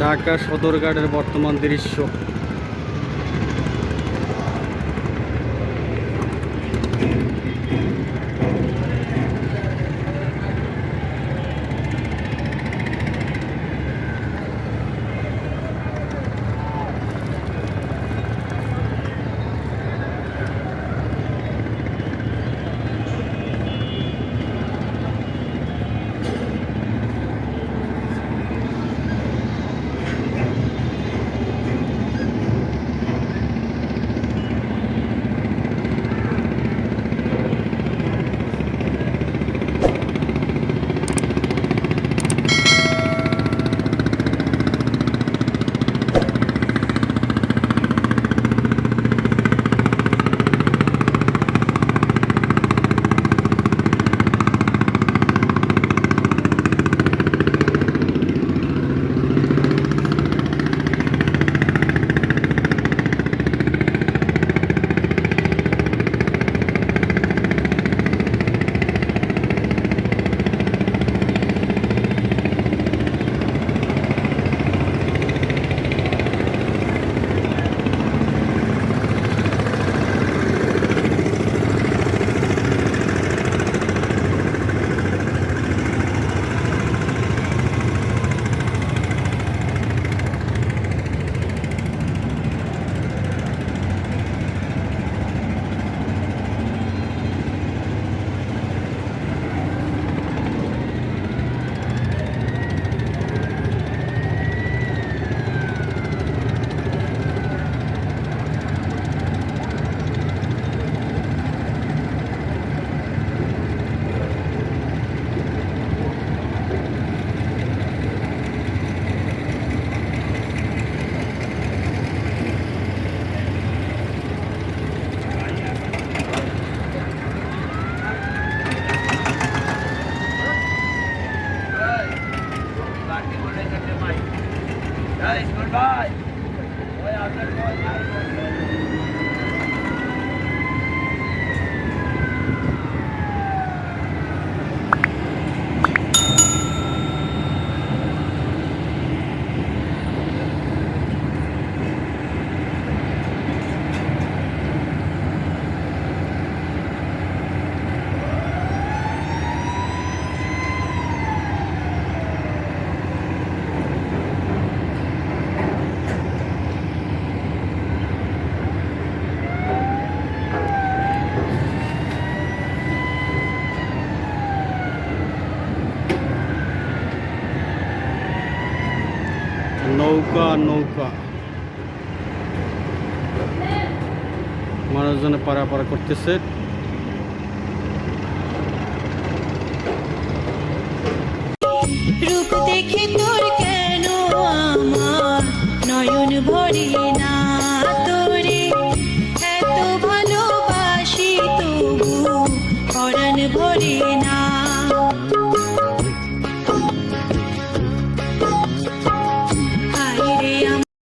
ঢাকা সদরঘাটের বর্তমান দৃশ্য। Nice, goodbye. নৌকা নৌকা। মানুষজনে পারাপারা করতেছে। রূপ কেন ভরি না ভরি না